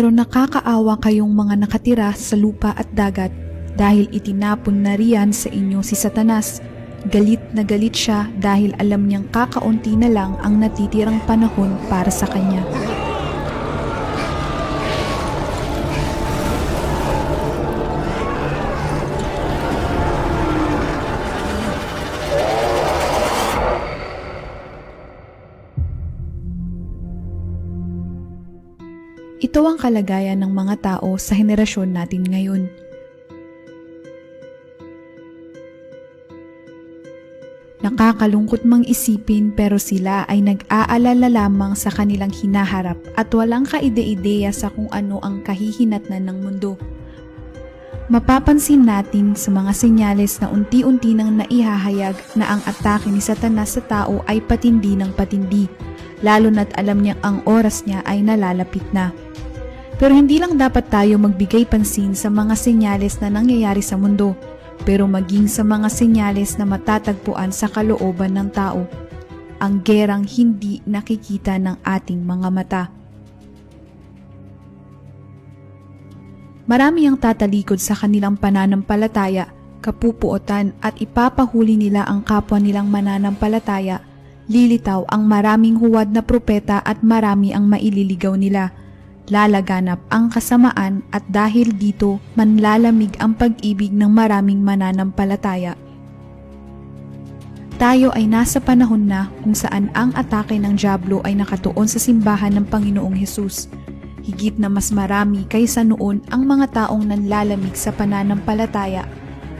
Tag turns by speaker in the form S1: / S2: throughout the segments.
S1: Pero nakakaawa kayong mga nakatira sa lupa at dagat dahil itinapon na riyan sa inyo si Satanas. Galit na galit siya dahil alam niyang kakaunti na lang ang natitirang panahon para sa kanya. Ito ang kalagayan ng mga tao sa henerasyon natin ngayon. Nakakalungkot mang isipin pero sila ay nag-aalala lamang sa kanilang hinaharap at walang kaide-ideya sa kung ano ang kahihinatnan ng mundo. Mapapansin natin sa mga senyales na unti-unti nang naihahayag na ang atake ni Satanas sa tao ay patindi ng patindi, lalo na't alam niyang ang oras niya ay nalalapit na. Pero hindi lang dapat tayo magbigay pansin sa mga senyales na nangyayari sa mundo, pero maging sa mga senyales na matatagpuan sa kalooban ng tao. Ang gerang hindi nakikita ng ating mga mata. Marami ang tatalikod sa kanilang pananampalataya, kapupuotan at ipapahuli nila ang kapwa nilang mananampalataya. Lilitaw ang maraming huwad na propeta at marami ang maililigaw nila lalaganap ang kasamaan at dahil dito manlalamig ang pag-ibig ng maraming mananampalataya. Tayo ay nasa panahon na kung saan ang atake ng Diablo ay nakatuon sa simbahan ng Panginoong Hesus. Higit na mas marami kaysa noon ang mga taong nanlalamig sa pananampalataya,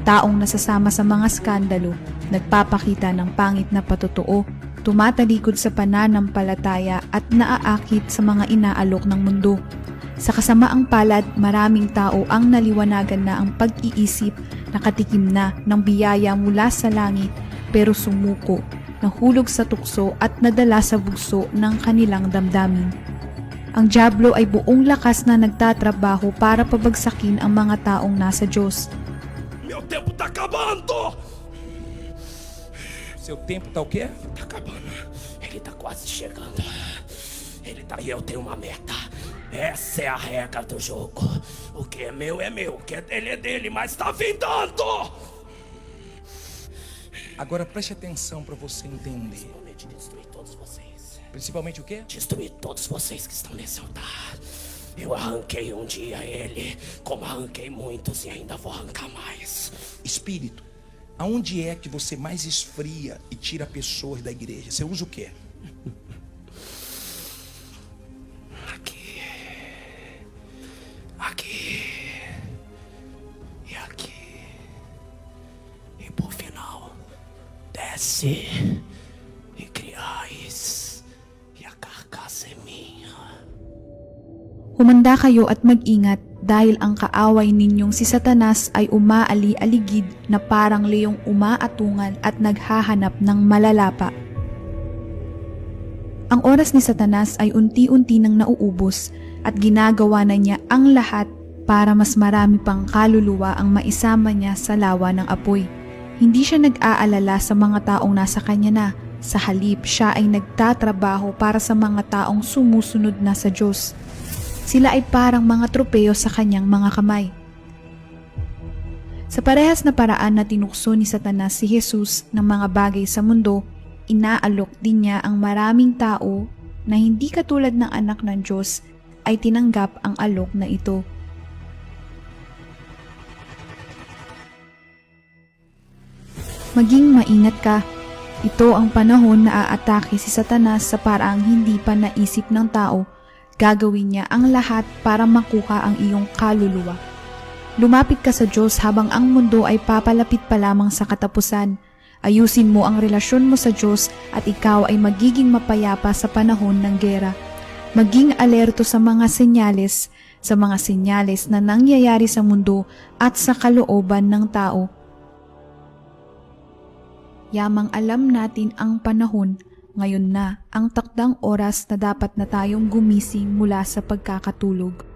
S1: taong nasasama sa mga skandalo, nagpapakita ng pangit na patotoo tumatalikod sa pananampalataya at naaakit sa mga inaalok ng mundo. Sa kasamaang palad, maraming tao ang naliwanagan na ang pag-iisip nakatikim na ng biyaya mula sa langit pero sumuko, nahulog sa tukso at nadala sa bugso ng kanilang damdamin. Ang Diablo ay buong lakas na nagtatrabaho para pabagsakin ang mga taong nasa Diyos.
S2: Meu tempo tá acabando!
S3: Seu tempo tá o quê?
S2: Tá acabando. Ele tá quase chegando. Ele tá aí, eu tenho uma meta. Essa é a regra do jogo. O que é meu é meu, o que é dele é dele, mas tá vindando!
S3: Agora preste atenção pra você entender.
S2: Principalmente destruir todos vocês.
S3: Principalmente o quê?
S2: Destruir todos vocês que estão nesse altar. Eu arranquei um dia ele, como arranquei muitos e ainda vou arrancar mais.
S3: Espírito. Aonde é que você mais esfria e tira pessoas da igreja? Você usa o quê?
S2: Aqui. Aqui. E aqui. E por final, desce e criais. E a carcaça é minha.
S1: Humanda kayo at mag-ingat dahil ang kaaway ninyong si Satanas ay umaali-aligid na parang leyong umaatungan at naghahanap ng malalapa. Ang oras ni Satanas ay unti-unti nang nauubos at ginagawa na niya ang lahat para mas marami pang kaluluwa ang maisama niya sa lawa ng apoy. Hindi siya nag-aalala sa mga taong nasa kanya na, sa halip siya ay nagtatrabaho para sa mga taong sumusunod na sa Diyos. Sila ay parang mga tropeyo sa kanyang mga kamay. Sa parehas na paraan na tinukso ni Satanas si Jesus ng mga bagay sa mundo, inaalok din niya ang maraming tao na hindi katulad ng anak ng Diyos ay tinanggap ang alok na ito. Maging maingat ka. Ito ang panahon na aatake si Satanas sa paraang hindi pa naisip ng tao gagawin niya ang lahat para makuha ang iyong kaluluwa. Lumapit ka sa Diyos habang ang mundo ay papalapit pa lamang sa katapusan. Ayusin mo ang relasyon mo sa Diyos at ikaw ay magiging mapayapa sa panahon ng gera. Maging alerto sa mga senyales, sa mga senyales na nangyayari sa mundo at sa kalooban ng tao. Yamang alam natin ang panahon ngayon na ang takdang oras na dapat na tayong gumising mula sa pagkakatulog.